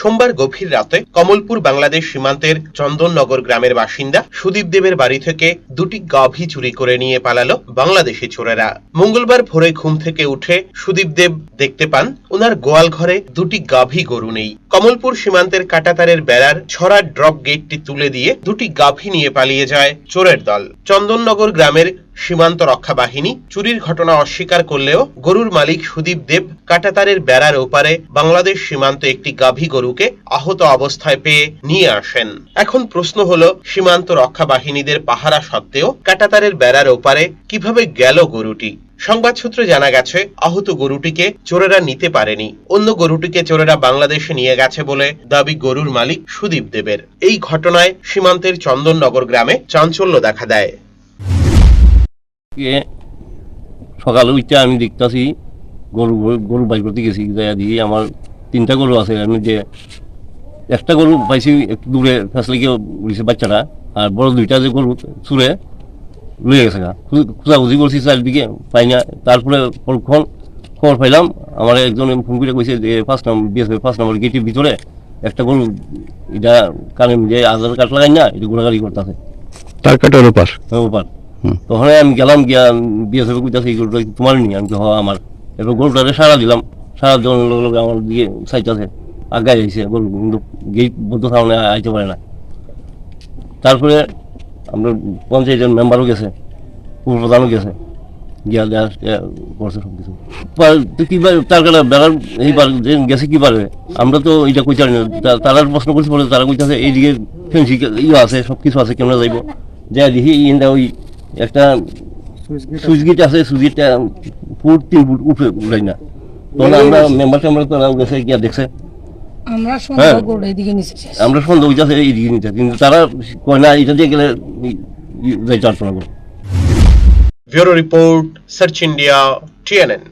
সোমবার গভীর রাতে কমলপুর বাংলাদেশ সীমান্তের চন্দননগর গ্রামের বাসিন্দা সুদীপ দেবের বাড়ি থেকে দুটি গাভী চুরি করে নিয়ে পালালো বাংলাদেশি চোরেরা। মঙ্গলবার ভোরে ঘুম থেকে উঠে সুদীপ দেব দেখতে পান ওনার গোয়াল ঘরে দুটি গাভী গরু নেই। কমলপুর সীমান্তের কাটাতারের বেড়ার ছড়া ড্রপ গেটটি তুলে দিয়ে দুটি গাভী নিয়ে পালিয়ে যায় চোরের দল। চন্দননগর গ্রামের সীমান্ত রক্ষা বাহিনী চুরির ঘটনা অস্বীকার করলেও গরুর মালিক সুদীপ দেব কাটাতারের বেড়ার ওপারে বাংলাদেশ সীমান্তে একটি গাভী গরুকে আহত অবস্থায় পেয়ে নিয়ে আসেন। এখন প্রশ্ন হলো, সীমান্ত রক্ষা বাহিনীদের পাহারা সত্ত্বেও কাটাতারের বেড়ার ওপারে কীভাবে গেল গরুটি? সংবাদ সূত্রে জানা গেছে, আহত গরুটিকে চোরেরা নিতে পারেনি। অন্য গরুটিকে চোরেরা বাংলাদেশে নিয়ে গেছে বলে দাবি গরুর মালিক সুদীপ দেবের। এই ঘটনায় সীমান্তের চন্দননগর গ্রামে চাঞ্চল্য দেখা দেয়। সকালে উঠতে আমি দেখতেছি গরু গরু বাই করতে গেছি যাইয়া দিয়ে আমার তিনটা গরু আছে আমি যে একটা গরু পাইছি একটু দূরে ফেসলিকে উড়িছে বাচ্চাটা আর বড় দুইটা যে গরু চুরে লুয়ে গেছে গা। খোঁজাখুঁজি করছি চারিদিকে পাই না। তারপরে পরক্ষণ খবর পাইলাম আমার একজন ফোন করে কইছে যে first number BSF first number গেটের ভিতরে একটা গরু এটা কানে যে আধার কার্ড লাগাই না এটা ঘোরাঘুরি করতেছে। তার কাটার ওপার? ওপার। তখন আমি গেলাম গিয়া বিএসএফ কইতাছে এই গরুটা তোমার নি আমি তো, হ আমার। এবার গরুটারে সারা দিলাম। সারা দেওয়ার লগে লগে আমার দিকে সাইটাছে আগায় যাইছে গরু কিন্তু গেট বন্ধ সামনে আইতে পারে না। তারপরে আমরা পঞ্চায়েতের মেম্বারও গেছে উপপ্রধানও গেছে। গিয়া দেয়া করছে সব কিছু পা- তো কি বার- তার কারণে বেড়ার এইবার গেছে কি পারে আমরা তো এটা কইতে না। তারা প্রশ্ন করছে বলে তারা কইতাছে এইদিকে ফেন্সি ইয়ে আছে সব কিছু আছে কেমন যাইব? যা দেখি ইন্দা ওই একটা সুইচ গেট আছে সুইচ গেটটা ফুট তিন উঠে উপরে উঠাই না। তখন আমরা মেম্বার টেম্বার তারা গেছে গিয়া দেখছে? আমরা হ্যাঁ। সন্দেহ করে এদিকে নিচে আমরা সন্দেহ হইতাছে এইদিকে নিতে কিন্তু তারা কয় না এটা দিয়ে গেলে যাই পারতো করে bureau report search India TNN.